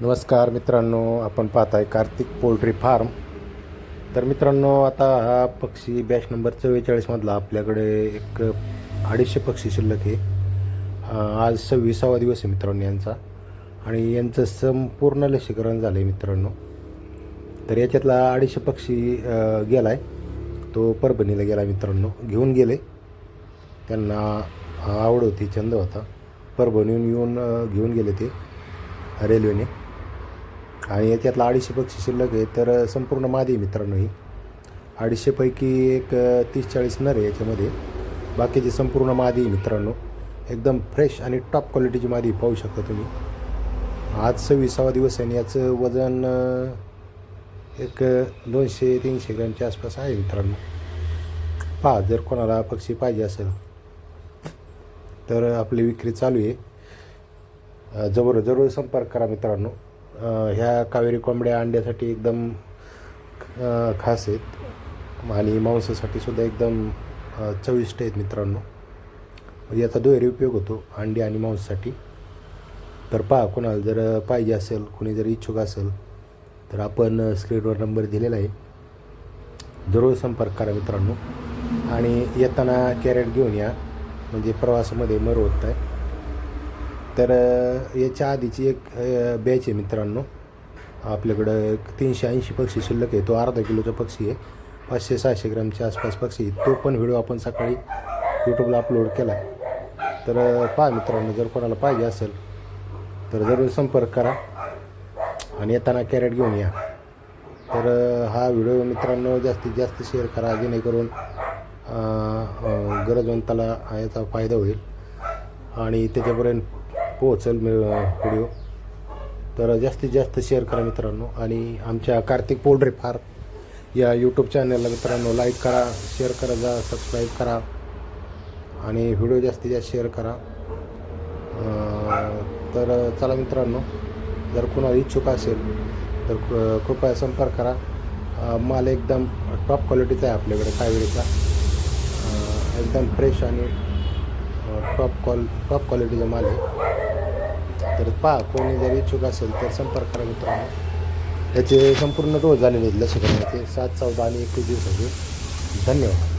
नमस्कार मित्रांनो आपण पाहत आहे कार्तिक पोल्ट्री फार्म. तर मित्रांनो आता हा पक्षी बॅच नंबर चव्वेचाळीसमधला आपल्याकडे एक अडीचशे पक्षी शिल्लक आहे. आज सव्वीसावा दिवस आहे मित्रांनो यांचा. आणि यांचं संपूर्ण लसीकरण झालं आहे मित्रांनो. तर याच्यातला अडीचशे पक्षी गेला आहे तो परभणीला गेला मित्रांनो. घेऊन गेले. त्यांना आवड होती छंद होता. परभणीहून येऊन घेऊन गेले ते. रेल्वेने. आणि याच्यातला अडीचशे पक्षी शिल्लक आहे तर संपूर्ण मादी मित्रांनो ही. अडीचशेपैकी एक तीस चाळीस नर आहे याच्यामध्ये. बाकीचे संपूर्ण मादी मित्रांनो. एकदम फ्रेश आणि टॉप क्वालिटीची मादी पाहू शकता तुम्ही. आज सव्वीसावा दिवस आहे आणि याचं वजन एक दोनशे तीनशे ग्रॅमच्या आसपास आहे मित्रांनो. पहा जर कोणाला पक्षी पाहिजे असेल तर आपली विक्री चालू आहे. जवळ जरूर संपर्क करा मित्रांनो. ह्या कावेरी कोंबड्या अंड्यासाठी एकदम खास आहेत. आणि मांसासाठी सुद्धा एकदम चविष्ट आहेत मित्रांनो. म्हणजे याचा दुहेरी उपयोग होतो अंडी आणि मांसासाठी. तर पहा कोणाला जर पाहिजे असेल कोणी जर इच्छुक असेल तर आपण स्क्रीनवर नंबर दिलेला आहे. जरूर संपर्क करा मित्रांनो. आणि येताना कॅरेट घेऊन या. म्हणजे प्रवासामध्ये मर होत आहे तर याच्या आधीची एक बॅच आहे मित्रांनो. आपल्याकडं एक तीनशे ऐंशी पक्षी शिल्लक आहे. तो अर्धा किलोचा पक्षी आहे. पाचशे सहाशे ग्रॅमच्या आसपास पक्षी आहे. तो पण व्हिडिओ आपण सकाळी यूट्यूबला अपलोड केला आहे. तर पहा मित्रांनो जर कोणाला पाहिजे असेल तर जरूर संपर्क करा. आणि येताना कॅरेट घेऊन या. तर हा व्हिडिओ मित्रांनो जास्तीत जास्त शेअर करा. जेणेकरून गरजवंताला याचा फायदा होईल. आणि त्याच्यापर्यंत पोहोचेल मी व्हिडिओ तर जास्तीत जास्त शेअर करा मित्रांनो. आणि आमच्या कार्तिक पोल्ट्री फार या यूट्यूब चॅनलला मित्रांनो लाईक करा शेअर करा जा सबस्क्राईब करा. आणि व्हिडिओ जास्तीत जास्त शेअर करा. तर चला मित्रांनो जर कुणाला इच्छुक असेल तर कृपया संपर्क करा. माल एकदम टॉप क्वालिटीचा आहे आपल्याकडे कावेरीचा. एकदम फ्रेश आणि टॉप क्वाल टॉप क्वालिटीचा माल आहे. तर पहा कोणी जर इच्छुक असेल तर संपर्क करा मित्रांनो. त्याचे संपूर्ण डोस झालेले आहेत लसीकरणाचे. सात चौदा आणि एकवीस दिवसाचे. धन्यवाद.